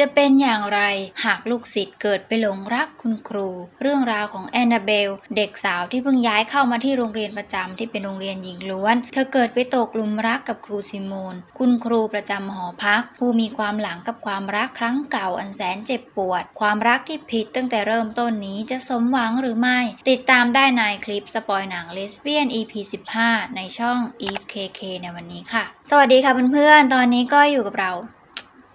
จะเป็นอย่างไรหากลูกศิษย์เกิดไปหลงรักคุณครู เรื่องราวของแอนนาเบล เด็กสาวที่เพิ่งย้ายเข้ามาที่โรงเรียนประจำที่เป็นโรงเรียนหญิงล้วน เธอเกิดไปตกหลุมรักกับครูซิโมน คุณครูประจำหอพัก ผู้มีความหลังกับความรักครั้งเก่าอันแสนเจ็บปวด ความรักที่ผิดตั้งแต่เริ่มต้นนี้จะสมหวังหรือไม่ ติดตามได้ในคลิปสปอยหนังเลสเบี้ยน EP 15ในช่อง Eve KK ในวันนี้ค่ะ สวัสดีค่ะเพื่อนๆ ตอนนี้ก็อยู่กับเรา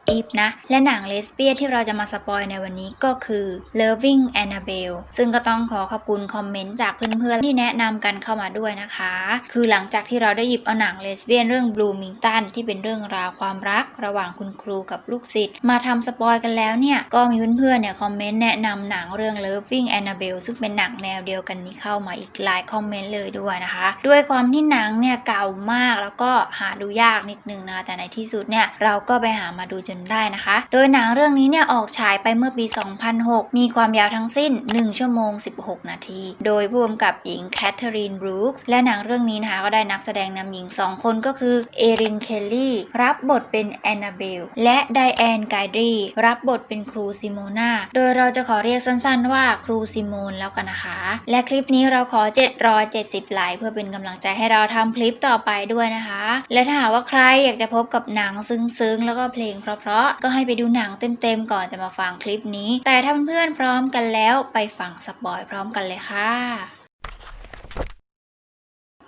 อีฟนะ และหนังเลสเบี้ยนที่เราจะมาสปอยในวันนี้ก็คือ Loving Annabelle ซึ่งก็ต้องขอขอบคุณคอมเมนต์จากเพื่อนๆที่แนะนำกันเข้ามาด้วยนะคะ คือหลังจากที่เราได้หยิบเอาหนังเลสเบี้ยนเรื่อง Bloomington ที่เป็นเรื่องราวความรัก ระหว่างคุณครูกับลูกศิษย์มาทำสปอยกันแล้วเนี่ย ก็มีเพื่อนๆเนี่ยคอมเมนต์แนะนำหนังเรื่อง Loving Annabelle ซึ่งเป็นหนังแนวเดียวกันนี้เข้ามาอีกหลายคอมเมนต์เลยด้วยนะคะ ด้วยความที่หนังเนี่ยเก่ามากแล้วก็หาดูยากนิดนึงนะคะแต่ในที่สุดเนี่ยเราก็ไปหามาดูจนได้นะคะ โดยหนังเรื่องนี้เนี่ยออกฉายไปเมื่อปี 2006 มีความยาวทั้งสิ้น 1 ชั่วโมง 16 นาที โดยผู้กำกับหญิงแคทเธอรีนบรูคส์และหนังเรื่องนี้นะคะก็ได้นักแสดงนำหญิง 2 คนก็คือเอรินเคลลี่ รับบทเป็นแอนนาเบล และไดแอนไกดรีรับบทเป็นครูซิโมนาโดยเราจะขอเรียกสั้นๆ ว่าครูซิโมนแล้วกันนะคะ และคลิปนี้เราขอ 770 ไลค์เพื่อเป็นกำลังใจให้เราทำคลิปต่อไปด้วยนะคะ และถ้าหากว่าใครอยากจะพบกับหนังซึ้งๆ แล้วก็เพลงเพราะพราะก็ให้ไปดูหนังเต็มๆก่อนจะมาฟังคลิปนี้ แต่ถ้าเพื่อนๆพร้อมกันแล้วไปฟังสปอยพร้อมกันเลยค่ะ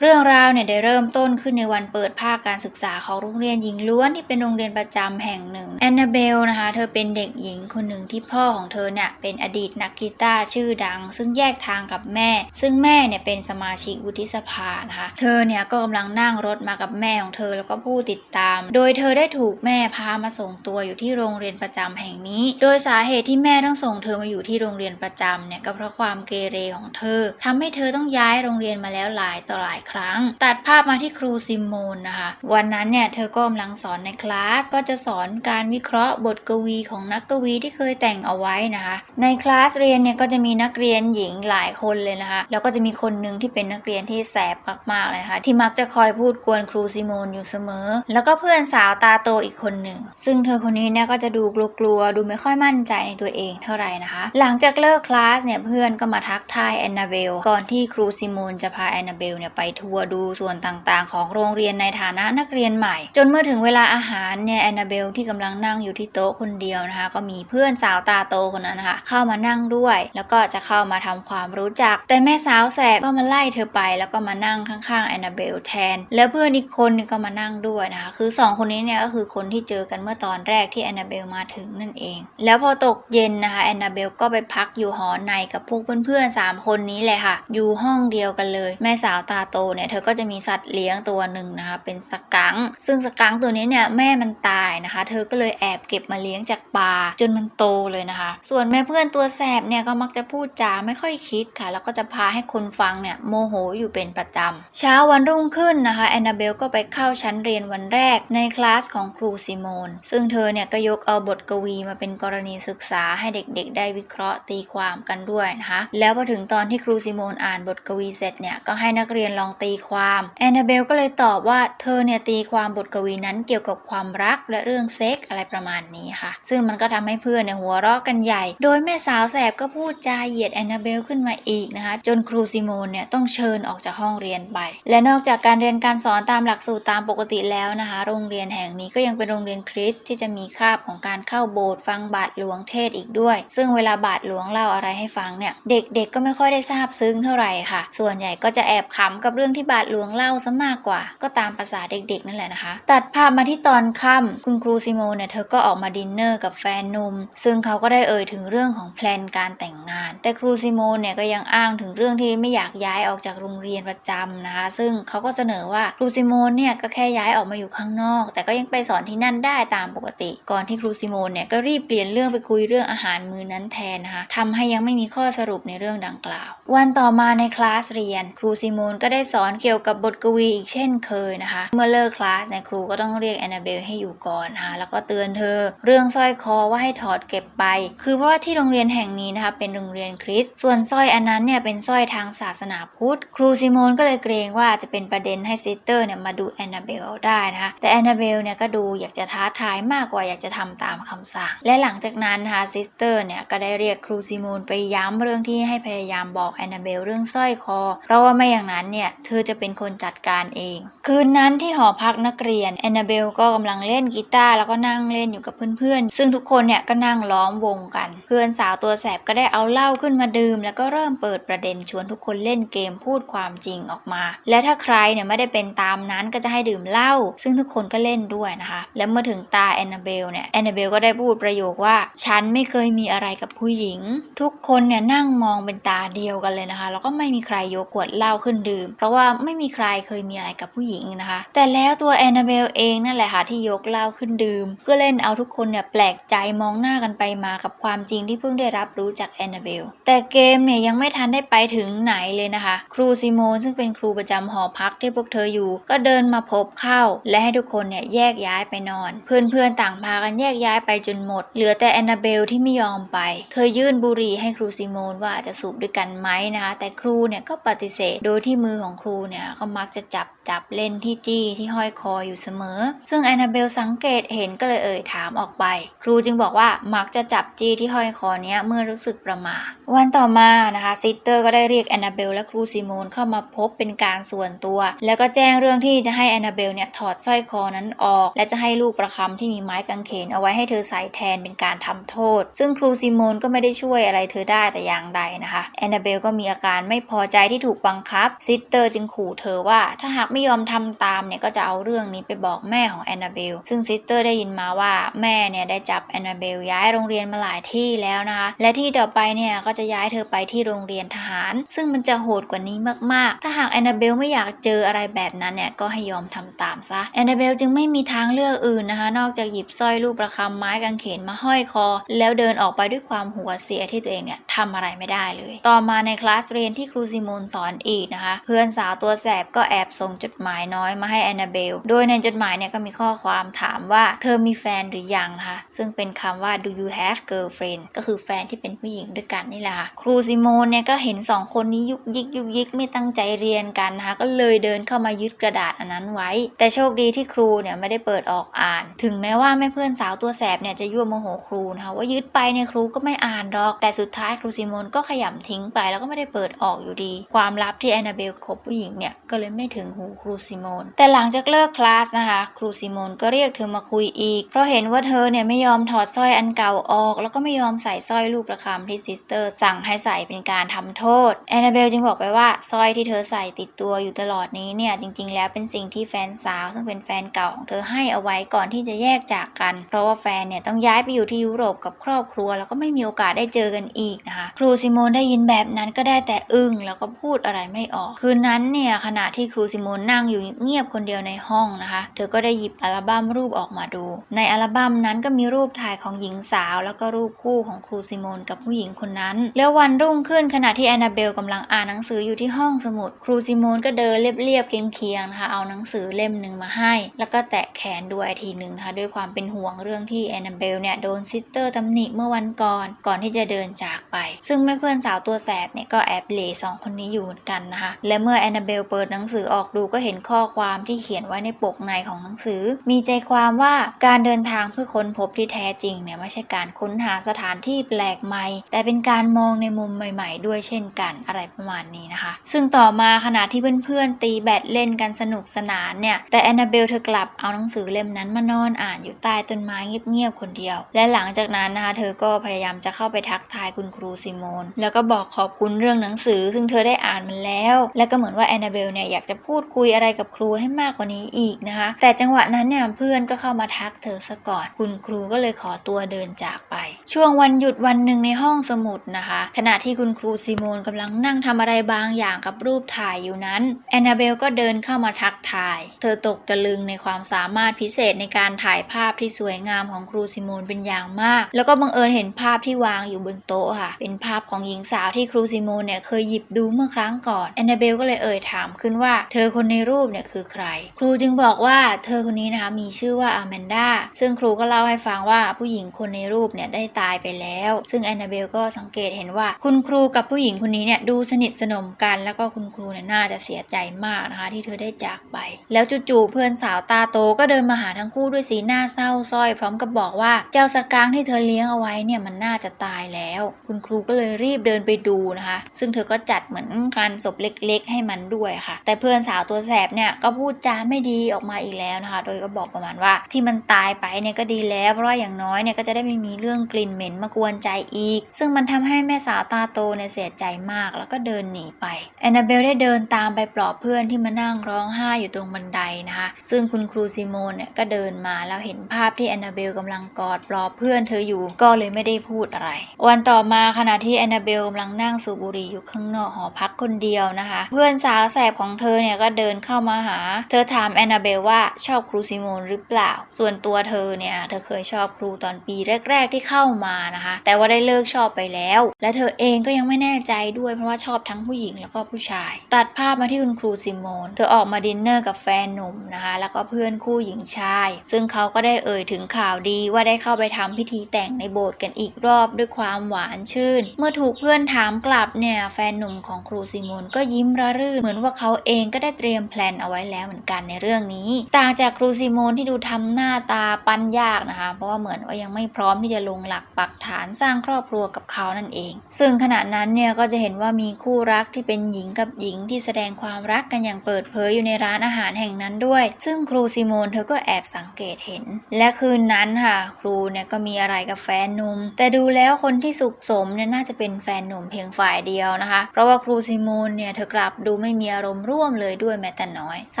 เรื่องราวเนี่ยได้เริ่มต้นขึ้นในวันเปิดภาคการศึกษาของโรงเรียนหญิงล้วนที่เป็นโรงเรียนประจำแห่งหนึ่งแอนนาเบลนะคะเธอเป็นเด็กหญิงคนหนึ่งที่พ่อของเธอเนี่ยเป็นอดีตนักกีตาร์ชื่อดัง ซึ่งแยกทางกับแม่ ซึ่งแม่เนี่ยเป็นสมาชิกวุฒิสภานะคะเธอเนี่ยก็กำลังนั่งรถมากับแม่ของเธอแล้วก็ผู้ติดตาม โดยเธอได้ถูกแม่พามาส่งตัวอยู่ที่โรงเรียนประจำแห่งนี้ โดยสาเหตุที่แม่ต้องส่งเธอมาอยู่ที่โรงเรียนประจำเนี่ยก็เพราะความเกเรของเธอทำให้เธอต้องย้ายโรงเรียนมาแล้วหลายต่อหลายครั้ง ตัดภาพมาที่ครูซิโมนนะคะ วันนั้นเนี่ยเธอก็กำลังสอนในคลาส ก็จะสอนการวิเคราะห์บทกวีของนักกวีที่เคยแต่งเอาไว้นะคะ ในคลาสเรียนเนี่ยก็จะมีนักเรียนหญิงหลายคนเลยนะคะ แล้วก็จะมีคนหนึ่งที่เป็นนักเรียนที่แสบมากๆเลยนะคะ ที่มักจะคอยพูดกวนครูซิโมนอยู่เสมอ แล้วก็เพื่อนสาวตาโตอีกคนหนึ่ง ซึ่งเธอคนนี้เนี่ยก็จะดูกลัวๆ ดูไม่ค่อยมั่นใจในตัวเองเท่าไหร่นะคะ หลังจากเลิกคลาสเนี่ยเพื่อนก็มาทักทายแอนนาเบล ก่อนที่ครูซิโมนจะพาแอนนาเบลเนี่ยไปทัวร์ดูส่วนต่างๆ ของโรงเรียนในฐานะนักเรียนใหม่ จนเมื่อถึงเวลาอาหารเนี่ยแอนนาเบลที่กำลังนั่งอยู่ที่โต๊ะคนเดียวนะคะ ก็มีเพื่อนสาวตาโตคนนั้นนะคะเข้ามานั่งด้วย แล้วก็จะเข้ามาทำความรู้จัก แต่แม่สาวแสบก็มาไล่เธอไป แล้วก็มานั่งข้างๆแอนนาเบลแทน แล้วเพื่อนอีกคนก็มานั่งด้วยนะคะคือสองคนนี้เนี่ยก็คือคนที่เจอกันเมื่อตอนแรกที่แอนนาเบลมาถึงนั่นเอง แล้วพอตกเย็นนะคะแอนนาเบลก็ไปพักอยู่หอในกับพวกเพื่อนๆสามคนนี้เลยค่ะ อยู่ห้องเดียวกันเลย แม่สาวตาโตเนี่ยเธอก็จะมีสัตว์เลี้ยงตัวหนึ่งนะคะเป็นสกังซึ่งสกังตัวนี้เนี่ยแม่มันตายนะคะ เธอก็เลยแอบเก็บมาเลี้ยงจากป่าจนมันโตเลยนะคะ ส่วนแม่เพื่อนตัวแสบเนี่ยก็มักจะพูดจาไม่ค่อยคิดค่ะ แล้วก็จะพาให้คนฟังเนี่ยโมโหอยู่เป็นประจำเช้าวันรุ่งขึ้นนะคะแอนนาเบลก็ไปเข้าชั้นเรียนวันแรกในคลาสของครูซิโมนซึ่งเธอเนี่ยก็ยกเอาบทกวีมาเป็นกรณีศึกษาให้เด็กๆ ได้วิเคราะห์ตีความกันด้วยนะคะแล้วพอถึงตอนที่ครูซิโมนอ่านบทกวีเสร็จเนี่ยก็ให้นักเรียนลองตีความแอนนาเบลก็เลยตอบว่าเธอเนี่ยตีความบทกวีนั้นเกี่ยวกับความรักและเรื่องเซ็กอะไรประมาณนี้ค่ะ ซึ่งมันก็ทำให้เพื่อนเนี่ยหัวเราะกันใหญ่ โดยแม่สาวแสบก็พูดจาเหยียดแอนนาเบลขึ้นมาอีกนะคะ จนครูซิโมนเนี่ยต้องเชิญออกจากห้องเรียนไป และนอกจากการเรียนการสอนตามหลักสูตรตามปกติแล้วนะคะ โรงเรียนแห่งนี้ก็ยังเป็นโรงเรียนคริสต์ที่จะมีคาบของการเข้าโบสถ์ฟังบาทหลวงเทศอีกด้วย ซึ่งเวลาบาทหลวงเล่าอะไรให้ฟังเนี่ยเด็กๆก็ไม่ค่อยได้ทราบซึ้งเท่าไหร่ค่ะ ส่วนใหญ่ก็จะแอบขำกับเรื่องื่องที่บาทหลวงเล่าซะมากกว่า ก็ตามภาษาเด็กๆ นั่นแหละนะคะ ตัดภาพมาที่ตอนค่ำคุณครูซิโมเนี่ยเธอก็ออกมาดินเนอร์กับแฟนหนุ่มซึ่งเขาก็ได้เอ่ยถึงเรื่องของแพลนการแต่งงาน แต่ครูซิโมเนี่ยก็ยังอ้างถึงเรื่องที่ไม่อยากย้ายออกจากโรงเรียนประจำนะคะ ซึ่งเขาก็เสนอว่าครูซิโมนเนี่ยก็แค่ย้ายออกมาอยู่ข้างนอก แต่ก็ยังไปสอนที่นั่นได้ตามปกติ ก่อนที่ครูซิโมนเนี่ยก็รีบเปลี่ยนเรื่องไปคุยเรื่องอาหารมื้อนั้นแทนนะคะทำให้ยังไม่มีข้อสรุปในเรื่องดังกล่าว วันต่อมาในคลาสเรียน ครูซิโมนก็ได้สอนเกี่ยวกับบทกวีอีกเช่นเคยนะคะ เมื่อเลิกคลาสเนี่ยครูก็ต้องเรียกแอนนาเบลให้อยู่ก่อนนะคะแล้วก็เตือนเธอ เรื่องสร้อยคอว่าให้ถอดเก็บไป คือเพราะว่าที่โรงเรียนแห่งนี้นะคะเป็นโรงเรียนคริสต์ส่วนสร้อยอันนั้นเนี่ยเป็นสร้อยทางศาสนาพุทธ ครูซิโมนก็เลยเกรงว่าจะเป็นประเด็นให้ซิสเตอร์เนี่ยมาดูแอนนาเบลได้นะคะแต่แอนนาเบลเนี่ยก็ดูอยากจะท้าทายมากกว่าอยากจะทำตามคำสั่ง และหลังจากนั้นนะคะซิสเตอร์เนี่ยก็ได้เรียกครูซิโมนไปย้ำเรื่องที่ให้พยายามบอกแอนนาเบลเรื่องสร้อยคอ เพราะว่าไม่อย่างนั้นเนี่ยเธอจะเป็นคนจัดการเอง คืนนั้นที่หอพักนักเรียนแอนนาเบลก็กำลังเล่นกีตาร์แล้วก็นั่งเล่นอยู่กับเพื่อนๆ ซึ่งทุกคนเนี่ยก็นั่งล้อมวงกัน เพื่อนสาวตัวแสบก็ได้เอาเหล้าขึ้นมาดื่ม แล้วก็เริ่มเปิดประเด็นชวนทุกคนเล่นเกมพูดความจริงออกมา และถ้าใครเนี่ยไม่ได้เป็นตามนั้นก็จะให้ดื่มเหล้าซึ่งทุกคนก็เล่นด้วยนะคะ และเมื่อถึงตาแอนนาเบลเนี่ยแอนนาเบลก็ได้พูดประโยคว่าฉันไม่เคยมีอะไรกับผู้หญิง ทุกคนเนี่ยนั่งมองเป็นตาเดียวกันเลยนะคะ แล้วก็ไม่มีใครยกขวดเหล้าขึ้นดื่มเพราะว่าว่าไม่มีใครเคยมีอะไรกับผู้หญิงนะคะ แต่แล้วตัวแอนนาเบลเองนั่นแหละค่ะที่ยกเหล้าขึ้นดื่มก็เล่นเอาทุกคนเนี่ยแปลกใจมองหน้ากันไปมากับความจริงที่เพิ่งได้รับรู้จากแอนนาเบลแต่เกมเนี่ยยังไม่ทันได้ไปถึงไหนเลยนะคะ ครูซิโมนซึ่งเป็นครูประจำหอพักที่พวกเธออยู่ ก็เดินมาพบเข้า และให้ทุกคนเนี่ยแยกย้ายไปนอน เพื่อนๆต่างพากันแยกย้ายไปจนหมด เหลือแต่แอนนาเบลที่ไม่ยอมไป เธอยื่นบุหรี่ให้ครูซิโมนว่าจะสูบด้วยกันไหมนะคะ แต่ครูเนี่ยก็ปฏิเสธโดยที่มือของครูรูเนี่ยก็มักจะจับ จับเล่นที่จี้ที่ห้อยคออยู่เสมอ ซึ่งแอนนาเบลสังเกตเห็นก็เลยเอ่ยถามออกไป ครูจึงบอกว่ามักจะจับจี้ที่ห้อยคอเนี้ยเมื่อรู้สึกประมาวันต่อมานะคะซิสเตอร์ก็ได้เรียกแอนนาเบลและครูซิโมนเข้ามาพบเป็นการส่วนตัว แล้วก็แจ้งเรื่องที่จะให้แอนนาเบลเนี่ยถอดสร้อยคอนั้นออก และจะให้ลูกประคำที่มีไม้กางเขนเอาไว้ให้เธอใส่แทนเป็นการทำโทษ ซึ่งครูซิโมนก็ไม่ได้ช่วยอะไรเธอได้แต่อย่างใดนะคะแอนนาเบลก็มีอาการไม่พอใจที่ถูกบังคับซิสเตอร์จึงขู่เธอว่าถ้าหากไม่ยอมทำตามเนี่ยก็จะเอาเรื่องนี้ไปบอกแม่ของแอนนาเบลซึ่งซิสเตอร์ได้ยินมาว่าแม่เนี่ยได้จับแอนนาเบลย้ายโรงเรียนมาหลายที่แล้วนะคะและที่ต่อไปเนี่ยก็จะย้ายเธอไปที่โรงเรียนทหาร ซึ่งมันจะโหดกว่านี้มากๆ ถ้าหากแอนนาเบลไม่อยากเจออะไรแบบนั้นเนี่ยก็ให้ยอมทำตามซะแอนนาเบลจึงไม่มีทางเลือกอื่นนะคะ นอกจากหยิบสร้อยลูกประคำไม้กางเขนมาห้อยคอ แล้วเดินออกไปด้วยความหัวเสียที่ตัวเองเนี่ยทำอะไรไม่ได้เลย ต่อมาในคลาสเรียนที่ครูซิโมนสอนอีกนะคะ เพื่อนสาวตัวแสบก็แอบส่งจดหมายน้อยมาให้แอนนาเบล โดยในจดหมายเนี่ยก็มีข้อความถามว่าเธอมีแฟนหรือยังนะคะ ซึ่งเป็นคำว่า do you have girlfriend ก็คือแฟนที่เป็นผู้หญิงด้วยกันนี่แหละค่ะครูซิโมนเนี่ยก็เห็นสองคนนี้ยุกยิกยุกยิกไม่ตั้งใจเรียนกันนะคะก็เลยเดินเข้ามายึดกระดาษอันนั้นไว้ แต่โชคดีที่ครูเนี่ยไม่ได้เปิดออกอ่าน ถึงแม้ว่าแม่เพื่อนสาวตัวแสบเนี่ยจะยั่วโมโหครูนะคะว่ายึดไปเนี่ยครูก็ไม่อ่านหรอก แต่สุดท้ายครูซิโมนก็ขยำทิ้งไปแล้วก็ไม่ได้เปิดออกอยู่ดี ความลับที่แอนนาเบลคบผู้หญิงเนี่ยก็เลยไม่ถึงหูครูซิโมน แต่หลังจากเลิกคลาสนะคะ ครูซิโมนก็เรียกเธอมาคุยอีก เพราะเห็นว่าเธอเนี่ยไม่ยอมถอดสร้อยอันเก่าออก แล้วก็ไม่ยอมใส่สร้อยลูกประคำที่ซิสเตอร์สั่งให้ใส่เป็นการทำโทษแอนนาเบลจึงบอกไปว่าสร้อยที่เธอใส่ติดตัวอยู่ตลอดนี้เนี่ยจริง ๆ แล้วเป็นสิ่งที่แฟนสาว ซึ่งเป็นแฟนเก่าของเธอให้เอาไว้ก่อนที่จะแยกจากกัน เพราะว่าแฟนเนี่ยต้องย้ายไปอยู่ที่ยุโรปกับครอบครัว แล้วก็ไม่มีโอกาสได้เจอกันอีกนะคะ ครูซิโมนได้ยินแบบนั้นก็ได้แต่อึ้งแล้วก็พูดอะไรไม่ออก คืนนั้นเนี่ยขณะที่ครูซิโมนนั่งอยู่เงียบคนเดียวในห้องนะคะ เธอก็ได้หยิบอัลบั้มรูปออกมาดู ในอัลบั้มนั้นก็มีรูปถ่ายของหญิงสาว แล้วก็รูปคู่ของครูซิโมนกับผู้หญิงคนนั้น แล้ววันรุ่งขึ้นขณะที่แอนนาเบลกำลังอ่านหนังสืออยู่ที่ห้องสมุด ครูซิโมนก็เดินเรียบๆเคียงๆนะคะเอาหนังสือเล่มหนึ่งมาให้ แล้วก็แตะแขนด้วยทีหนึ่งนะคะด้วยความเป็นห่วงเรื่องที่แอนนาเบลเนี่ยโดนซิสเตอร์ตำหนิเมื่อวันก่อนก่อนที่จะเดินจากไป ซึ่งแม่เพื่อนสาวตัวแสบเนี่ยก็แอบเล่สองคนนี้อยู่เหมือนกันนะคะและเมื่อแอนนาเบลเปิดหนังสือออกดูก็เห็นข้อความที่เขียนไว้ในปกในของหนังสือ มีใจความว่าการเดินทางเพื่อค้นพบที่แท้จริงเนี่ยไม่ใช่การค้นหาสถานที่แปลกใหม่ แต่เป็นการมองในมุมใหม่ ๆ ด้วยเช่นกันอะไรประมาณนี้นะคะ ซึ่งต่อมาขณะที่เพื่อนๆตีแบดเล่นกันสนุกสนานเนี่ยแต่แอนนาเบลเธอกลับเอาหนังสือเล่มนั้นมานอนอ่านอยู่ใต้ต้นไม้เงียบๆคนเดียว และหลังจากนั้นนะคะเธอก็พยายามจะเข้าไปทักทายคุณครูซิโมนแล้วก็บอกขอบคุณเรื่องหนังสือ ซึ่งเธอได้อ่านมันแล้ว และก็เหมือนว่าแอนนาเบลเนี่ยอยากจะพูดคุยอะไรกับครูให้มากกว่านี้อีกนะคะ แต่จังหวะนั้นเนี่ยเพื่อนก็เข้ามาทักเธอซะก่อน คุณครูก็เลยขอตัวเดินจากไป ช่วงวันหยุดวันหนึ่งในห้องสมุดนะคะ ขณะที่คุณครูซิโมนกำลังนั่งทำอะไรบางอย่างกับรูปถ่ายอยู่นั้นแอนนาเบลก็เดินเข้ามาทักทาย เธอตกตะลึงในความสามารถพิเศษในการถ่ายภาพที่สวยงามของครูซิโมนเป็นอย่างมาก แล้วก็บังเอิญเห็นภาพที่วางอยู่บนโต๊ะค่ะ เป็นเป็นภาพของหญิงสาวที่ครูซิโมนเนี่ยเคยหยิบดูเมื่อครั้งก่อนแอนนาเบลก็เลยเอ่ยถามขึ้นว่า เธอคนในรูปเนี่ยคือใคร ครูจึงบอกว่าเธอคนนี้นะคะมีชื่อว่าอาแมนดาซึ่งครูก็เล่าให้ฟังว่าผู้หญิงคนในรูปเนี่ยได้ตายไปแล้ว ซึ่งแอนนาเบลก็สังเกตเห็นว่า คุณครูกับผู้หญิงคนนี้เนี่ยดูสนิทสนมกัน แล้วก็คุณครูเนี่ยน่าจะเสียใจมากนะคะ ที่เธอได้จากไป แล้วจู่ๆเพื่อนสาวตาโตก็เดินมาหาทั้งคู่ด้วยสีหน้าเศร้าสร้อย พร้อมกับบอกว่าเจ้าสกางที่เธอเลี้ยงเอาไว้เนี่ยมันน่าจะตายแล้ว คุณครูก็เลยรีบเดินไปดูนะคะ ซึ่งเธอก็จัดเหมือนการศพเล็ก ๆ ให้มันด้วยค่ะ แต่เพื่อนสาวตัวแสบเนี่ยก็พูดจาไม่ดีออกมาอีกแล้วนะคะ โดยก็บอกประมาณว่าที่มันตายไปเนี่ยก็ดีแล้วเพราะว่าอย่างน้อยเนี่ยก็จะได้ไม่มีเรื่องกลิ่นเหม็นมากวนใจอีก ซึ่งมันทำให้แม่สาวตาโตเนี่ยเสียใจมากแล้วก็เดินหนีไปแอนนาเบลได้เดินตามไปปลอบเพื่อนที่มานั่งร้องไห้อยู่ตรงบันไดนะคะ ซึ่งคุณครูซิโมนเนี่ยก็เดินมาแล้วเห็นภาพที่แอนนาเบลกำลังกอดปลอบเพื่อนเธออยู่ก็เลยไม่ได้พูดอะไร วันต่อมาขณะที่แอนนาเบลกำลังนั่งสูบบุหรี่อยู่ข้างนอกหอพักคนเดียวนะคะ เพื่อนสาวแสบของเธอเนี่ยก็เดินเข้ามาหา เธอถามแอนนาเบลว่าชอบครูซิโมนหรือเปล่า ส่วนตัวเธอเนี่ย เธอเคยชอบครูตอนปีแรก ๆที่เข้ามานะคะ แต่ว่าได้เลิกชอบไปแล้ว และเธอเองก็ยังไม่แน่ใจด้วยเพราะว่าชอบทั้งผู้หญิงแล้วก็ผู้ชาย ตัดภาพมาที่คุณครูซิโมน เธอออกมาดินเนอร์กับแฟนหนุ่มนะคะ แล้วก็เพื่อนคู่หญิงชาย ซึ่งเขาก็ได้เอ่ยถึงข่าวดีว่าได้เข้าไปทำพิธีแต่งในโบสถ์กันอีกรอบด้วยความหวานชื่น เมื่อถูกเพื่อนถามกลับเนี่ยแฟนหนุ่มของครูซิโมนก็ยิ้มระรื่นเหมือนว่าเขาเองก็ได้เตรียมียมแพลนเอาไว้แล้วเหมือนกันในเรื่องนี้ ต่างจากครูซิโมนที่ดูทำหน้าตาปั้นยากนะคะ เพราะว่าเหมือนว่ายังไม่พร้อมที่จะลงหลักปักฐานสร้างครอบครัวกับเขานั่นเอง ซึ่งขณะนั้นเนี่ยก็จะเห็นว่ามีคู่รักที่เป็นหญิงกับหญิงที่แสดงความรักกันอย่างเปิดเผยอยู่ในร้านอาหารแห่งนั้นด้วย ซึ่งครูซิโมนเธอก็แอบสังเกตเห็น และคืนนั้นค่ะ ครูเนี่ยก็มีอะไรกับแฟนหนุ่ม แต่ดูแล้วคนที่สุขสมเนี่ยน่าจะเป็นแฟนหนุ่มเพียงฝ่ายเดียวนะคะ เพราะว่าครูซิโมนเนี่ยเธอกลับดูไม่มีอารมณ์ร่วมเลยด้วยแม้แต่น้อย ส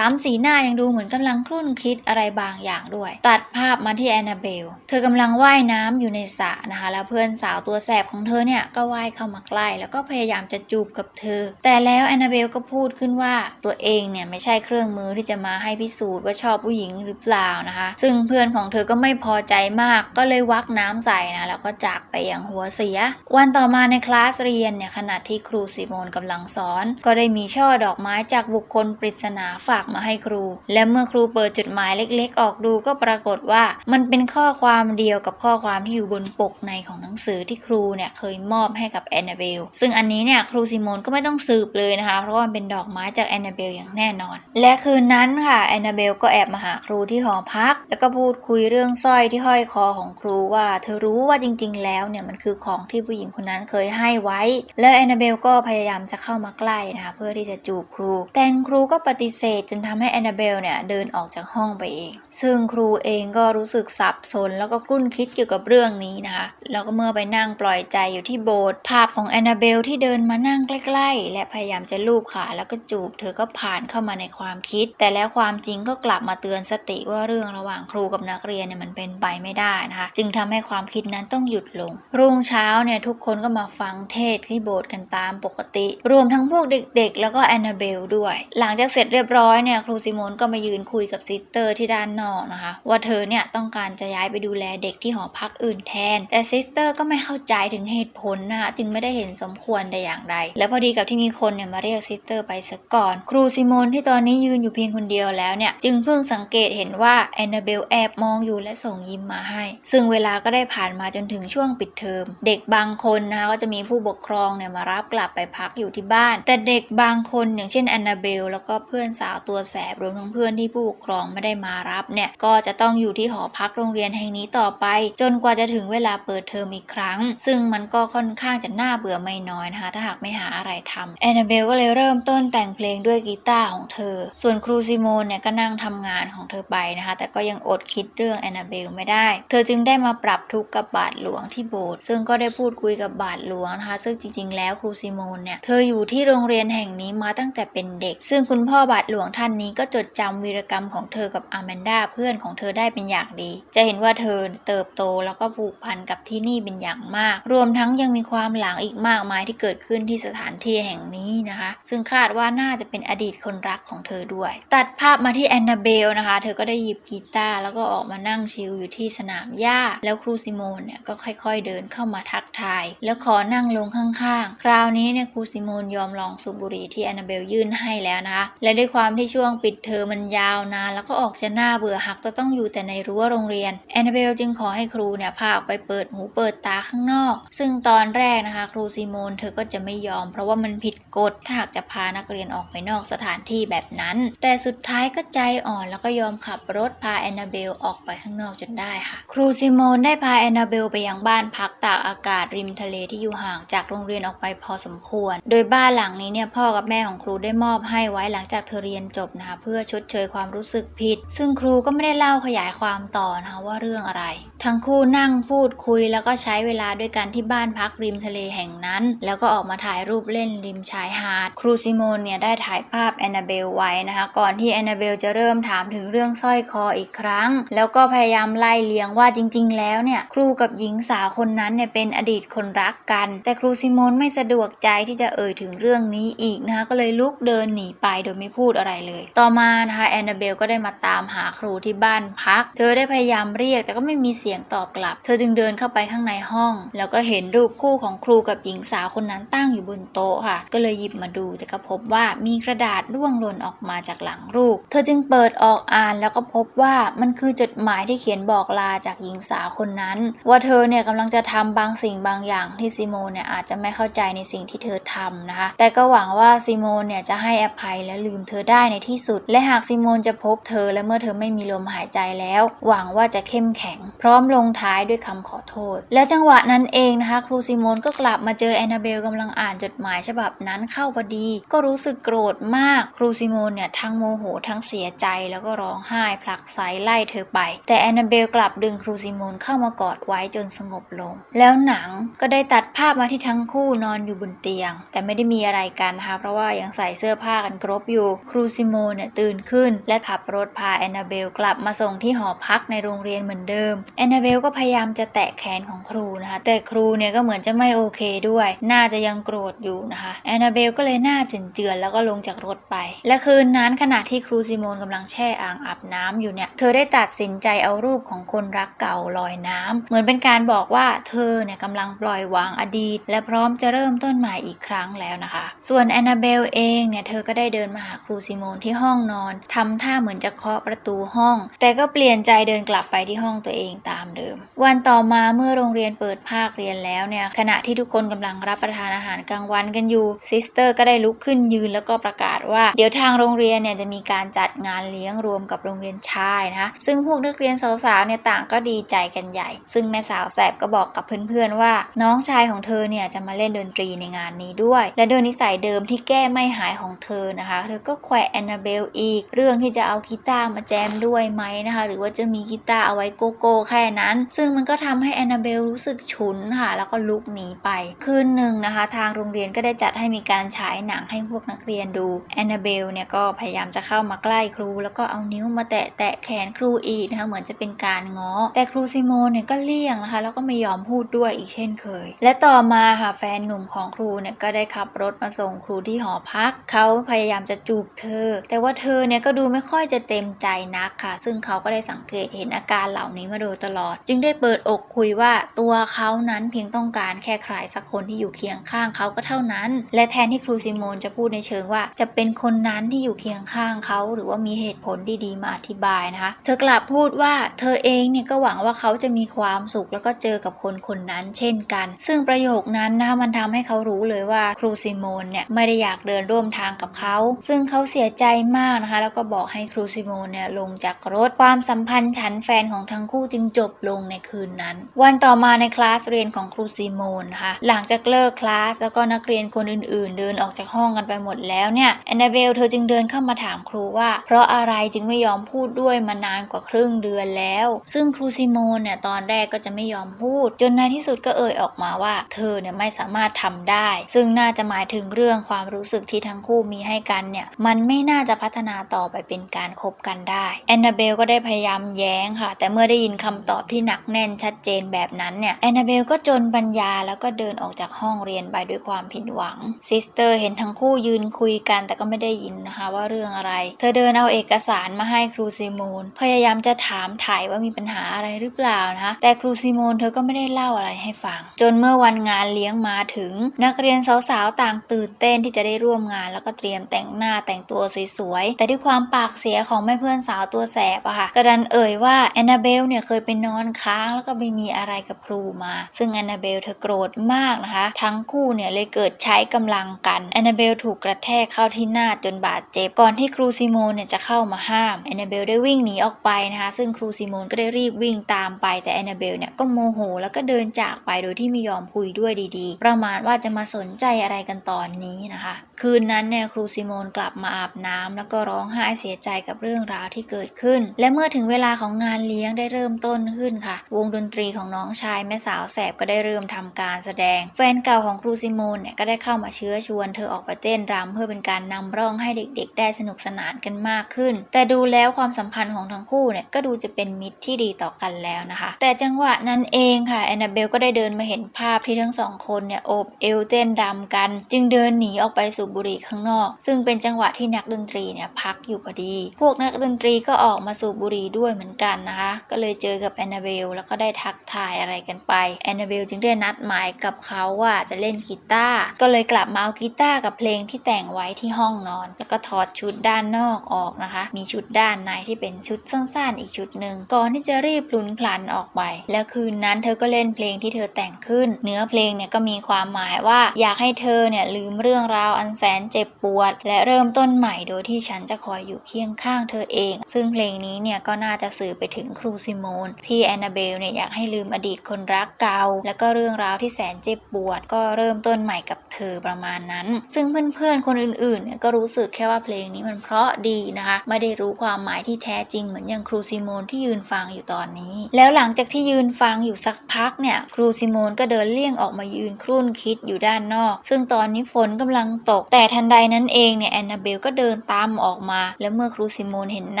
ามสีหน้ายังดูเหมือนกำลังครุ่นคิดอะไรบางอย่างด้วย ตัดภาพมาที่แอนนาเบล เธอกำลังว่ายน้ำอยู่ในสระนะคะ แล้วเพื่อนสาวตัวแสบของเธอเนี่ยก็ว่ายเข้ามาใกล้ แล้วก็พยายามจะจูบกับเธอ แต่แล้วแอนนาเบลก็พูดขึ้นว่าตัวเองเนี่ยไม่ใช่เครื่องมือที่จะมาให้พิสูจน์ว่าชอบผู้หญิงหรือเปล่านะคะ ซึ่งเพื่อนของเธอก็ไม่พอใจมาก ก็เลยวักน้ำใส่นะแล้วก็จากไปอย่างหัวเสีย วันต่อมาในคลาสเรียนเนี่ยขณะที่ครูซิโมนกำลังสอน ก็ได้มีช่อดอกไม้จากบุคคลปริศนาฝากมาให้ครู และเมื่อครูเปิดจดหมายเล็ก ๆ ออกดูก็ปรากฏว่ามันเป็นข้อความเดียวกับข้อความที่อยู่บนปกในของหนังสือที่ครูเนี่ยเคยมอบให้กับแอนนาเบลซึ่งอันนี้เนี่ยครูซิโมนก็ไม่ต้องสืบเลยนะคะ เพราะว่ามันเป็นดอกไม้จากแอนนาเบลอย่างแน่นอน และคืนนั้นค่ะแอนนาเบลก็แอบมาหาครูที่หอพัก แล้วก็พูดคุยเรื่องสร้อยที่ห้อยคอของครูว่า เธอรู้ว่าจริง ๆ แล้วเนี่ยมันคือของที่ผู้หญิงคนนั้นเคยให้ไว้ และแอนนาเบลก็พยายามจะเข้ามาใกล้นะคะเพื่อที่จะจูบครู แต่ครูก็ก็ปฏิเสธจนทำให้แอนนาเบลเนี่ยเดินออกจากห้องไปเอง ซึ่งครูเองก็รู้สึกสับสน แล้วก็ครุ่นคิดเกี่ยวกับเรื่องนี้นะคะแล้วก็เมื่อไปนั่งปล่อยใจอยู่ที่โบสถ์ภาพของแอนนาเบลที่เดินมานั่งใกล้ ๆ และพยายามจะลูบขาแล้วก็จูบเธอก็ผ่านเข้ามาในความคิด แต่แล้วความจริงก็กลับมาเตือนสติว่าเรื่องระหว่างครูกับนักเรียนเนี่ยมันเป็นไปไม่ได้นะคะจึงทำให้ความคิดนั้นต้องหยุดลง รุ่งเช้าเนี่ยทุกคนก็มาฟังเทศน์ที่โบสถ์กันตามปกติ รวมทั้งพวกเด็กๆ แล้วก็แอนนาเบลด้วย หลังจากเสร็จเรียบร้อยเนี่ยครูซิโมนก็มายืนคุยกับซิสเตอร์ที่ด้านนอกนะคะ ว่าเธอเนี่ยต้องการจะย้ายไปดูแลเด็กที่หอพักอื่นแทน แต่ซิสเตอร์ก็ไม่เข้าใจถึงเหตุผลนะคะจึงไม่ได้เห็นสมควรแต่อย่างใดและพอดีกับที่มีคนเนี่ยมาเรียกซิสเตอร์ไปซะก่อน ครูซิโมนที่ตอนนี้ยืนอยู่เพียงคนเดียวแล้วเนี่ยจึงเพิ่งสังเกตเห็นว่าแอนนาเบลแอบมองอยู่และส่งยิ้มมาให้ ซึ่งเวลาก็ได้ผ่านมาจนถึงช่วงปิดเทอม เด็กบางคนนะคะก็จะมีผู้ปกครองเนี่ยมารับกลับไปพักอยู่ที่บ้าน แต่เด็กบางคนอย่างเช่นแอนนาเบลแล้วก็เพื่อนสาวตัวแสบรวมทั้งเพื่อนที่ผู้ปกครองไม่ได้มารับเนี่ยก็จะต้องอยู่ที่หอพักโรงเรียนแห่งนี้ต่อไป จนกว่าจะถึงเวลาเปิดเทอมอีกครั้ง ซึ่งมันก็ค่อนข้างจะน่าเบื่อไม่น้อยนะคะถ้าหากไม่หาอะไรทำแอนนาเบลก็เลยเริ่มต้นแต่งเพลงด้วยกีตาร์ของเธอ ส่วนครูซิโมนเนี่ยก็นั่งทำงานของเธอไปนะคะ แต่ก็ยังอดคิดเรื่องแอนนาเบลไม่ได้ เธอจึงได้มาปรับทุกข์กับบาทหลวงที่โบสถ์ซึ่งก็ได้พูดคุยกับบาทหลวงนะคะ ซึ่งจริง ๆ แล้วครูซิโมนเนี่ยเธออยู่ที่โรงเรียนแห่งนี้มาตั้งแต่เป็นเด็ก ซึ่งคุณพ่อบาทหลวงท่านนี้ก็จดจำวีรกรรมของเธอกับอาแมนดาเพื่อนของเธอได้เป็นอย่างดี จะเห็นว่าเธอเติบโตแล้วก็ผูกพันกับที่นี่เป็นอย่างมาก รวมทั้งยังมีความหลังอีกมากมายที่เกิดขึ้นที่สถานที่แห่งนี้นะคะ ซึ่งคาดว่าน่าจะเป็นอดีตคนรักของเธอด้วย ตัดภาพมาที่แอนนาเบลนะคะ เธอก็ได้หยิบกีตาร์แล้วก็ออกมานั่งชิลอยู่ที่สนามหญ้า แล้วครูซิโมนเนี่ยก็ค่อยๆเดินเข้ามาทักทาย แล้วขอนั่งลงข้างๆ คราวนี้เนี่ยครูซิโมนยอมลองสูบบุหรี่ที่แอนนาเบลยื่นให้แล้วนะคะและด้วยความที่ช่วงปิดเทอมมันยาวนาน แล้วก็ออกจะหน้าเบื่อหักจะต้องอยู่แต่ในรั้วโรงเรียนแอนนาเบลจึงขอให้ครูเนี่ยพาออกไปเปิดหูเปิดตาข้างนอก ซึ่งตอนแรกนะคะ ครูซิโมนเธอก็จะไม่ยอม เพราะว่ามันผิดกฎถ้าหากจะพานักเรียนออกไปนอกสถานที่แบบนั้น แต่สุดท้ายก็ใจอ่อนแล้วก็ยอมขับรถพาแอนนาเบลออกไปข้างนอกจนได้ค่ะ ครูซิโมนได้พาแอนนาเบลไปยังบ้านพักตากอากาศริมทะเลที่อยู่ห่างจากโรงเรียนออกไปพอสมควร โดยบ้านหลังนี้เนี่ยพ่อกับแม่ของครูได้มอบให้ไว้หลังงจากเธอเรียนจบนะคะเพื่อชดเชยความรู้สึกผิด ซึ่งครูก็ไม่ได้เล่าขยายความต่อนะคะว่าเรื่องอะไร ทั้งคู่นั่งพูดคุยแล้วก็ใช้เวลาด้วยกันที่บ้านพักริมทะเลแห่งนั้น แล้วก็ออกมาถ่ายรูปเล่นริมชายหาด ครูซิโมนเนี่ยได้ถ่ายภาพแอนนาเบลไว้นะคะก่อนที่แอนนาเบลจะเริ่มถามถึงเรื่องสร้อยคออีกครั้ง แล้วก็พยายามไล่เลียงว่าจริง ๆ แล้วเนี่ยครูกับหญิงสาวคนนั้นเนี่ยเป็นอดีตคนรักกัน แต่ครูซิโมนไม่สะดวกใจที่จะเอ่ยถึงเรื่องนี้อีกนะคะก็เลยลุกเดินหนีไปโดยไม่พูดอะไรเลย ต่อมานะคะแอนนาเบลก็ได้มาตามหาครูที่บ้านพัก เธอได้พยายามเรียกแต่ก็ไม่มีเสียงตอบกลับ เธอจึงเดินเข้าไปข้างในห้อง แล้วก็เห็นรูปคู่ของครูกับหญิงสาวคนนั้นตั้งอยู่บนโต๊ะค่ะ ก็เลยหยิบมาดูแต่ก็พบว่ามีกระดาษร่วงหล่นออกมาจากหลังรูป เธอจึงเปิดออกอ่านแล้วก็พบว่ามันคือจดหมายที่เขียนบอกลาจากหญิงสาวคนนั้น ว่าเธอเนี่ยกำลังจะทำบางสิ่งบางอย่างที่ซิโมเนี่ยอาจจะไม่เข้าใจในสิ่งที่เธอทำนะคะ แต่ก็หวังว่าซิโมเนี่ยจะให้อภัยและลืมเธอได้ในที่สุด และหากซิโมนจะพบเธอและเมื่อเธอไม่มีลมหายใจแล้ว หวังว่าจะเข้มแข็ง พร้อมลงท้ายด้วยคำขอโทษ และจังหวะนั้นเองนะคะครูซิโมนก็กลับมาเจอแอนนาเบลกำลังอ่านจดหมายฉบับนั้นเข้าพอดี ก็รู้สึกโกรธมากครูซิโมนเนี่ยทั้งโมโหทั้งเสียใจแล้วก็ร้องไห้ผลักไสไล่เธอไป แต่แอนนาเบลกลับดึงครูซิโมนเข้ามากอดไว้จนสงบลง แล้วหนังก็ได้ตัดภาพมาที่ทั้งคู่นอนอยู่บนเตียง แต่ไม่ได้มีอะไรกันนะคะเพราะว่ายังใส่เสื้อผ้ากันครบอยู่ ครูซิโมนเนี่ยตื่นขึ้น และขับรถพาแอนนาเบลกลับมาส่งที่หอพักในโรงเรียนเหมือนเดิมแอนนาเบลก็พยายามจะแตะแขนของครูนะคะ แต่ครูเนี่ยก็เหมือนจะไม่โอเคด้วย น่าจะยังโกรธอยู่นะคะแอนนาเบลก็เลยหน้าเจือนๆแล้วก็ลงจากรถไป และคืนนั้นขณะที่ครูซิโมนกำลังแช่อ่างอาบน้ำอยู่เนี่ยเธอได้ตัดสินใจเอารูปของคนรักเก่าลอยน้ำเหมือนเป็นการบอกว่าเธอเนี่ยกำลังปล่อยวางอดีต และพร้อมจะเริ่มต้นใหม่อีกครั้งแล้วนะคะ ส่วนแอนนาเบลเองเนี่ยเธอก็ได้เดินมาหาครูซิโมนที่ห้องนอนทำท่าเหมือนจะเคาะประตูห้อง แต่ก็เปลี่ยนใจเดินกลับไปที่ห้องตัวเองตามเดิม วันต่อมาเมื่อโรงเรียนเปิดภาคเรียนแล้วเนี่ยขณะที่ทุกคนกำลังรับประทานอาหารกลางวันกันอยู่ซิสเตอร์ก็ได้ลุกขึ้นยืนแล้วก็ประกาศว่าเดี๋ยวทางโรงเรียนเนี่ยจะมีการจัดงานเลี้ยงรวมกับโรงเรียนชายนะคะซึ่งพวกนักเรียนสาวๆเนี่ยต่างก็ดีใจกันใหญ่ ซึ่งแม่สาวแสบก็บอกกับเพื่อนๆว่า น้องชายของเธอเนี่ยจะมาเล่นดนตรีในงานนี้ด้วย และโดยนิสัยเดิมที่แก้ไม่หายของเธอนะคะเธอก็แขวะแอนนาเบลอีก เรื่องที่จะเอากีตาร์มาแจมด้วยไหมนะคะ หรือว่าจะมีกีตาร์เอาไว้โกโก้แค่นั้น ซึ่งมันก็ทำให้แอนนาเบลรู้สึกฉุนค่ะ แล้วก็ลุกหนีไป คืนหนึ่งนะคะ ทางโรงเรียนก็ได้จัดให้มีการฉายหนังให้พวกนักเรียนดูแอนนาเบลเนี่ยก็พยายามจะเข้ามาใกล้ครู แล้วก็เอานิ้วมาแตะแตะแขนครูอีกนะคะเหมือนจะเป็นการง้อ แต่ครูซิโมนเนี่ยก็เลี่ยงนะคะ แล้วก็ไม่ยอมพูดด้วยอีกเช่นเคย และต่อมาค่ะแฟนหนุ่มของครูเนี่ยก็ได้ขับรถมาส่งครูที่หอพักเขาพยายามจะจูบเธอ แต่ว่าเธอเนี่ยก็ดูไม่ค่อยจะเต็มใจนักค่ะ ซึ่งเขาก็ได้สังเกตเห็นอาการเหล่านี้มาโดยตลอด จึงได้เปิดอกคุยว่าตัวเขานั้นเพียงต้องการแค่ใครสักคนที่อยู่เคียงข้างเขาก็เท่านั้น และแทนที่ครูซิโมนจะพูดในเชิงว่า จะเป็นคนนั้นที่อยู่เคียงข้างเขาหรือว่ามีเหตุผลดีๆมาอธิบายนะคะ เธอกลับพูดว่าเธอเองเนี่ยก็หวังว่าเขาจะมีความสุขแล้วก็เจอกับคนคนนั้นเช่นกัน ซึ่งประโยคนั้นนะคะมันทำให้เขารู้เลยว่าครูซิโมนเนี่ยไม่ได้อยากเดินร่วมทางกับเขาซึ่งเขาเสียใจมากนะคะ แล้วก็บอกให้ครูซิโมนเนี่ยลงจากรถความสัมพันธ์ฉันแฟนของทั้งคู่จึงจบลงในคืนนั้น วันต่อมาในคลาสเรียนของครูซิโมนนะคะหลังจากเลิกคลาสแล้วก็นักเรียนคนอื่นๆ เดินออกจากห้องกันไปหมดแล้วเนี่ยแอนนาเบลเธอจึงเดินเข้ามาถามครูว่า เพราะอะไรจึงไม่ยอมพูดด้วยมานานกว่าครึ่งเดือนแล้ว ซึ่งครูซิโมนเนี่ยตอนแรกก็จะไม่ยอมพูด จนในที่สุดก็เอ่ยออกมาว่า เธอเนี่ยไม่สามารถทำได้ ซึ่งน่าจะหมายถึงเรื่องความรู้สึกที่ทั้งคู่มีให้กันเนี่ยมันไม่น่าจะพัฒนาต่อไปเป็นการคบกันได้แอนนาเบลก็ได้พยายามแย้งค่ะ แต่เมื่อได้ยินคำตอบที่หนักแน่นชัดเจนแบบนั้นเนี่ยแอนนาเบลก็จนปัญญาแล้วก็เดินออกจากห้องเรียนไปด้วยความผิดหวังซิสเตอร์เห็นทั้งคู่ยืนคุยกัน แต่ก็ไม่ได้ยินนะคะว่าเรื่องอะไร เธอเดินเอาเอกสารมาให้ครูซิโมนพยายามจะถามถ่ายว่ามีปัญหาอะไรหรือเปล่านะคะแต่ครูซิโมนเธอก็ไม่ได้เล่าอะไรให้ฟัง จนเมื่อวันงานเลี้ยงมาถึง นักเรียนสาวๆต่างตื่นเต้นที่จะได้ร่วมงานแล้วก็เตรียมแต่งหน้าแต่งตัวสวยๆ แต่ด้วยความปากเสียของแม่เพื่อนสาวตัวแสบอะค่ะกระดันเอ่ยว่าแอนนาเบลเนี่ยเคยไปนอนค้างแล้วก็ไปมีอะไรกับครูมา ซึ่งแอนนาเบลเธอโกรธมากนะคะ ทั้งคู่เนี่ยเลยเกิดใช้กำลังกันแอนนาเบลถูกกระแทกเข้าที่หน้าจนบาดเจ็บก่อนที่ครูซิโมนเนี่ยจะเข้ามาห้ามแอนนาเบลได้วิ่งหนีออกไปนะคะ ซึ่งครูซิโมนก็ได้รีบวิ่งตามไปแต่แอนนาเบลเนี่ยก็โมโห แล้วก็เดินจากไปโดยที่ไม่ยอมคุยด้วยดีๆ ประมาณว่าจะมาสนใจอะไรกันตอนนี้นะคะคืนนั้นเนี่ยครูซิโมนกลับมาอาบน้ำแล้วก็ร้องไห้เสียใจกับเรื่องราวที่เกิดขึ้น และเมื่อถึงเวลาของงานเลี้ยงได้เริ่มต้นขึ้นค่ะ วงดนตรีของน้องชายแม่สาวแสบก็ได้เริ่มทำการแสดง แฟนเก่าของครูซิโมนเนี่ยก็ได้เข้ามาเชื้อชวนเธอออกไปเต้นรำเพื่อเป็นการนำร่องให้เด็กๆ ได้สนุกสนานกันมากขึ้น แต่ดูแล้วความสัมพันธ์ของทั้งคู่เนี่ยก็ดูจะเป็นมิตรที่ดีต่อกันแล้วนะคะ แต่จังหวะนั้นเองค่ะแอนนาเบลก็ได้เดินมาเห็นภาพที่ทั้งสองคนเนี่ยโอบเอวเต้นรำกัน จึงเดินหนีออกไปสู่บบุหรี่ข้างนอก ซึ่งเป็นจังหวะที่นักดนตรีเนี่ยพักอยู่พอดี พวกนักดนตรีก็ออกมาสูบบุหรี่ด้วยเหมือนกันนะคะ ก็เลยเจอกับแอนนาเบลแล้วก็ได้ทักทายอะไรกันไป แอนนาเบลจึงได้นัดหมายกับเขาว่าจะเล่นกีตาร์ ก็เลยกลับมาเอากีตาร์กับเพลงที่แต่งไว้ที่ห้องนอน แล้วก็ถอดชุดด้านนอกออกนะคะ มีชุดด้านในที่เป็นชุดสั้นๆ อีกชุดหนึ่ง ก่อนที่จะรีบพลุนพลันออกไป แล้วคืนนั้นเธอก็เล่นเพลงที่เธอแต่งขึ้น เนื้อเพลงเนี่ยก็มีความหมายว่าอยากให้เธอเนี่ยลืมเรื่องราวอันแสนเจ็บปวด และเริ่มต้นใหม่โดยที่ฉันจะคอยอยู่เคียงข้างเธอเอง ซึ่งเพลงนี้เนี่ยก็น่าจะสื่อไปถึงครูซิโมนที่แอนนาเบลเนี่ยอยากให้ลืมอดีตคนรักเก่า แล้วก็เรื่องราวที่แสนเจ็บปวด ก็เริ่มต้นใหม่กับเธอประมาณนั้น ซึ่งเพื่อนๆคนอื่นๆเนี่ยก็รู้สึกแค่ว่าเพลงนี้มันเพราะดีนะคะไม่ได้รู้ความหมายที่แท้จริงเหมือนอย่างครูซิโมนที่ยืนฟังอยู่ตอนนี้ แล้วหลังจากที่ยืนฟังอยู่สักพักเนี่ยครูซิโมนก็เดินเลี่ยงออกมายืนครุ่นคิดอยู่ด้านนอก ซึ่งตอนนี้ฝนกำลังตกแต่ทันใดนั้นเองเนี่ยแอนนาเบลก็เดินตามออกมา แล้วเมื่อครูซิโมนเห็นห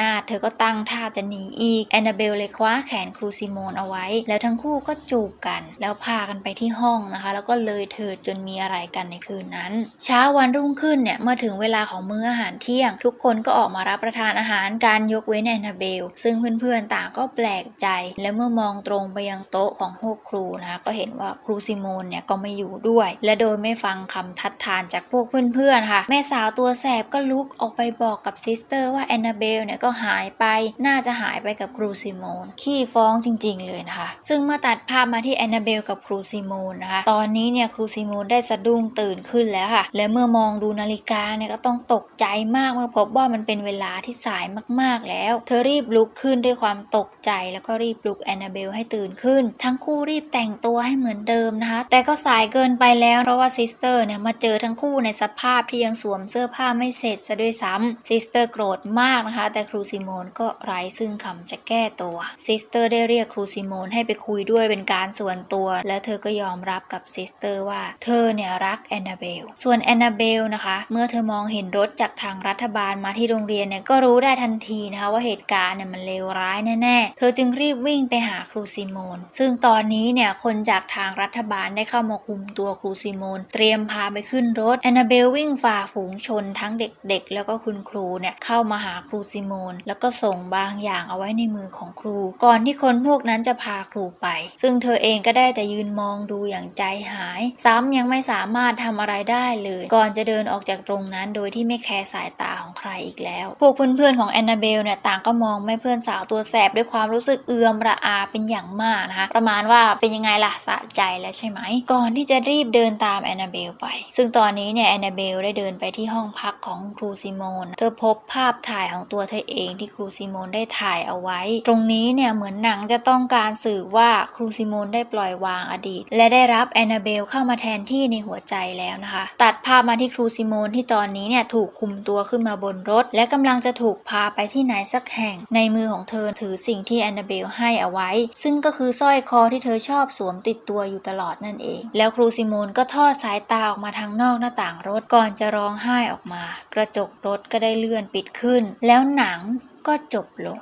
น้า เธอก็ตั้งท่าจะหนีอีกแอนนาเบลเลยคว้าแขนครูซิโมนเอาไว้ แล้วทั้งคู่ก็จูบกัน แล้วพากันไปที่ห้องนะคะ แล้วก็เลยเถิดจนมีอะไรกันในคืนนั้น เช้าวันรุ่งขึ้นเนี่ยเมื่อถึงเวลาของมื้ออาหารเที่ยง ทุกคนก็ออกมารับประทานอาหารการยกเว้นแอนนาเบล ซึ่งเพื่อนๆต่างก็แปลกใจ และเมื่อมองตรงไปยังโต๊ะของพวกครูนะคะก็เห็นว่าครูซิโมนเนี่ยก็ไม่อยู่ด้วย และโดยไม่ฟังคำทัดทานจากพวกเพื่อนๆค่ะ แม่สาวตัวแสบก็ลุกออกไปบอกกับซิสเตอร์ว่าแอนนาเบลเนี่ยก็หายไป น่าจะหายไปกับครูซิโมน ขี้ฟ้องจริงๆเลยนะคะ ซึ่งเมื่อตัดภาพมาที่แอนนาเบลกับครูซิโมนนะคะ ตอนนี้เนี่ยครูซิโมนได้สะดุ้งตื่นขึ้นแล้วค่ะ และเมื่อมองดูนาฬิกาเนี่ยก็ต้องตกใจมากเมื่อพบว่ามันเป็นเวลาที่สายมากๆแล้ว เธอรีบลุกขึ้นด้วยความตกใจแล้วก็รีบปลุกแอนนาเบลให้ตื่นขึ้น ทั้งคู่รีบแต่งตัวให้เหมือนเดิมนะคะ แต่ก็สายเกินไปแล้วเพราะว่าซิสเตอร์เนี่ยมาเจอทั้งคู่ในสภาพที่ยังสวมเสื้อผ้าไม่เสร็จซะด้วยซ้ำซิสเตอร์โกรธมากนะคะ แต่ครูซิโมนก็ไร้ซึ่งคำจะแก้ตัวซิสเตอร์ได้เรียกครูซิโมนให้ไปคุยด้วยเป็นการส่วนตัว และเธอก็ยอมรับกับซิสเตอร์ว่าเธอเนี่ยรักแอนนาเบลส่วนแอนนาเบลนะคะ เมื่อเธอมองเห็นรถจากทางรัฐบาลมาที่โรงเรียนเนี่ยก็รู้ได้ทันทีนะคะว่าเหตุการณ์เนี่ยมันเลวร้ายแน่ๆ เธอจึงรีบวิ่งไปหาครูซิโมน ซึ่งตอนนี้เนี่ยคนจากทางรัฐบาลได้เข้ามาคุมตัวครูซิโมน เตรียมพาไปขึ้นรถแอนนาเบลวิ่งฝ่าฝูงชนทั้งเด็กๆ แล้วก็คุณครูเนี่ยเข้ามาหาครูซิโมน แล้วก็ส่งบางอย่างเอาไว้ในมือของครู ก่อนที่คนพวกนั้นจะพาครูไป ซึ่งเธอเองก็ได้แต่ยืนมองดูอย่างใจหาย ซ้ำยังไม่สามารถทำอะไรได้เลย ก่อนจะเดินออกจากตรงนั้นโดยที่ไม่แคร์สายตาของใครอีกแล้ว พวกเพื่อนๆของแอนนาเบลเนี่ยต่างก็มองแม่เพื่อนสาวตัวแสบด้วยความรู้สึกเอือมระอาเป็นอย่างมากนะคะประมาณว่าเป็นยังไงล่ะสะใจแล้วใช่ไหม ก่อนที่จะรีบเดินตามแอนนาเบลไป ซึ่งตอนนี้เนี่ยแอนนาเบลได้เดินไปที่ห้องพักของครูซิโมน เธอพบภาพถ่ายของตัวเธอเองที่ครูซิโมนได้ถ่ายเอาไว้ ตรงนี้เนี่ยเหมือนหนังจะต้องการสื่อว่าครูซิโมนได้ปล่อยวางอดีต และได้รับแอนนาเบลเข้ามาแทนที่ในหัวใจแล้วนะคะ ตัดภาพมาที่ครูซิโมนที่ตอนนี้เนี่ยถูกคุมตัวขึ้นมาบนรถ และกำลังจะถูกพาไปที่ไหนสักแห่ง ในมือของเธอถือสิ่งที่แอนนาเบลให้เอาไว้ ซึ่งก็คือสร้อยคอที่เธอชอบสวมติดตัวอยู่ตลอดนั่นเอง แล้วครูซิโมนก็ทอดสายตาออกมาทางนอกหน้าต่างรถก่อนจะร้องไห้ออกมา กระจกรถก็ได้เลื่อนปิดขึ้น แล้วหนังก็จบลง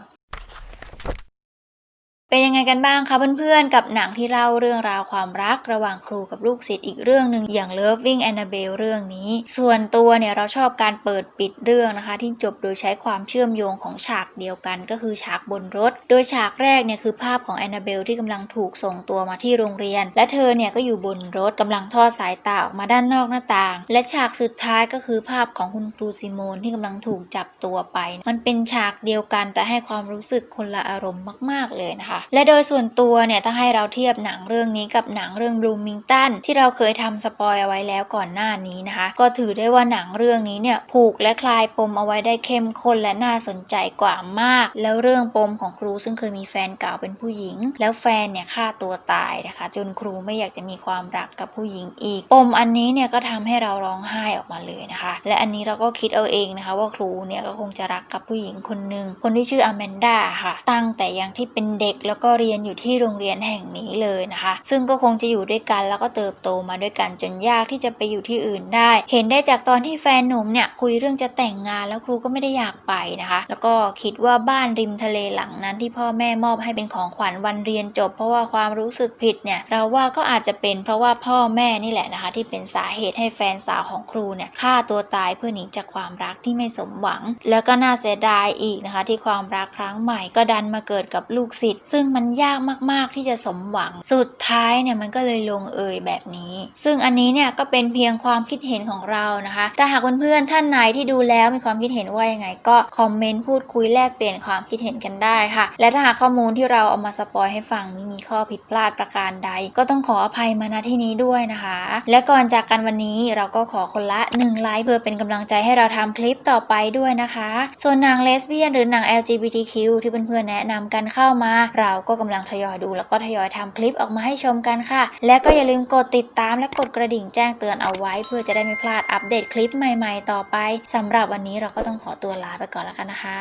เป็นยังไงกันบ้างคะเพื่อนๆ กับหนังที่เล่าเรื่องราวความรักระหว่างครูกับลูกศิษย์อีกเรื่องหนึ่งอย่าง Loving Annabelle เรื่องนี้ ส่วนตัวเนี่ยเราชอบการเปิดปิดเรื่องนะคะ ที่จบโดยใช้ความเชื่อมโยงของฉากเดียวกัน ก็คือฉากบนรถ โดยฉากแรกเนี่ยคือภาพของแอนนาเบลที่กำลังถูกส่งตัวมาที่โรงเรียน และเธอเนี่ยก็อยู่บนรถกำลังทอดสายตาออกมาด้านนอกหน้าต่าง และฉากสุดท้ายก็คือภาพของคุณครูซิโมนที่กำลังถูกจับตัวไป มันเป็นฉากเดียวกันแต่ให้ความรู้สึกคนละอารมณ์มาก ๆเลยนะคะและโดยส่วนตัวเนี่ยถ้าให้เราเทียบหนังเรื่องนี้กับหนังเรื่องบลูมิงตันที่เราเคยทำสปอยเอาไว้แล้วก่อนหน้านี้นะคะ ก็ถือได้ว่าหนังเรื่องนี้เนี่ยผูกและคลายปมเอาไว้ได้เข้มข้นและน่าสนใจกว่ามาก แล้วเรื่องปมของครูซึ่งเคยมีแฟนเก่าเป็นผู้หญิง แล้วแฟนเนี่ยฆ่าตัวตายนะคะ จนครูไม่อยากจะมีความรักกับผู้หญิงอีก ปมอันนี้เนี่ยก็ทำให้เราร้องไห้ออกมาเลยนะคะ และอันนี้เราก็คิดเอาเองนะคะ ว่าครูเนี่ยก็คงจะรักกับผู้หญิงคนหนึ่งคนที่ชื่ออแมนดาค่ะ ตั้งแต่ยังที่เป็นเด็กแแล้วก็เรียนอยู่ที่โรงเรียนแห่งนี้เลยนะคะ ซึ่งก็คงจะอยู่ด้วยกันแล้วก็เติบโตมาด้วยกันจนยากที่จะไปอยู่ที่อื่นได้ เห็นได้จากตอนที่แฟนหนุ่มเนี่ยคุยเรื่องจะแต่งงานแล้วครูก็ไม่ได้อยากไปนะคะ แล้วก็คิดว่าบ้านริมทะเลหลังนั้นที่พ่อแม่มอบให้เป็นของขวัญวันเรียนจบ เพราะว่าความรู้สึกผิดเนี่ยเราว่าก็อาจจะเป็นเพราะว่าพ่อแม่นี่แหละนะคะ ที่เป็นสาเหตุให้แฟนสาวของครูเนี่ยฆ่าตัวตายเพื่อหนีจากความรักที่ไม่สมหวัง แล้วก็น่าเสียดายอีกนะคะ ที่ความรักครั้งใหม่ก็ดันมาเกิดกับลูกศิษย์ซึ่งงมันยากมากๆที่จะสมหวัง สุดท้ายเนี่ยมันก็เลยลงเอยแบบนี้ ซึ่งอันนี้เนี่ยก็เป็นเพียงความคิดเห็นของเรานะคะ แต่หากเพื่อนๆท่านไหนที่ดูแล้วมีความคิดเห็นว่ายังไง ก็คอมเมนต์พูดคุยแลกเปลี่ยนความคิดเห็นกันได้ค่ะ และถ้าหากข้อมูลที่เราเอามาสปอยให้ฟังนี้มีข้อผิดพลาดประการใด ก็ต้องขออภัยมาณที่นี้ด้วยนะคะ และก่อนจากกันวันนี้เราก็ขอคนละ1ไลค์เพื่อเป็นกำลังใจให้เราทำคลิปต่อไปด้วยนะคะ ส่วนหนังเลสเบี้ยนหรือหนัง LGBTQ ที่เพื่อนๆแนะนำกันเข้ามาเราก็กำลังทยอยดู แล้วก็ทยอยทำคลิปออกมาให้ชมกันค่ะ และก็อย่าลืมกดติดตามและกดกระดิ่งแจ้งเตือนเอาไว้ เพื่อจะได้ไม่พลาดอัปเดตคลิปใหม่ ๆ ต่อไปสำหรับวันนี้เราก็ต้องขอตัวลาไปก่อนแล้วกันนะคะ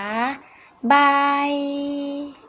บาย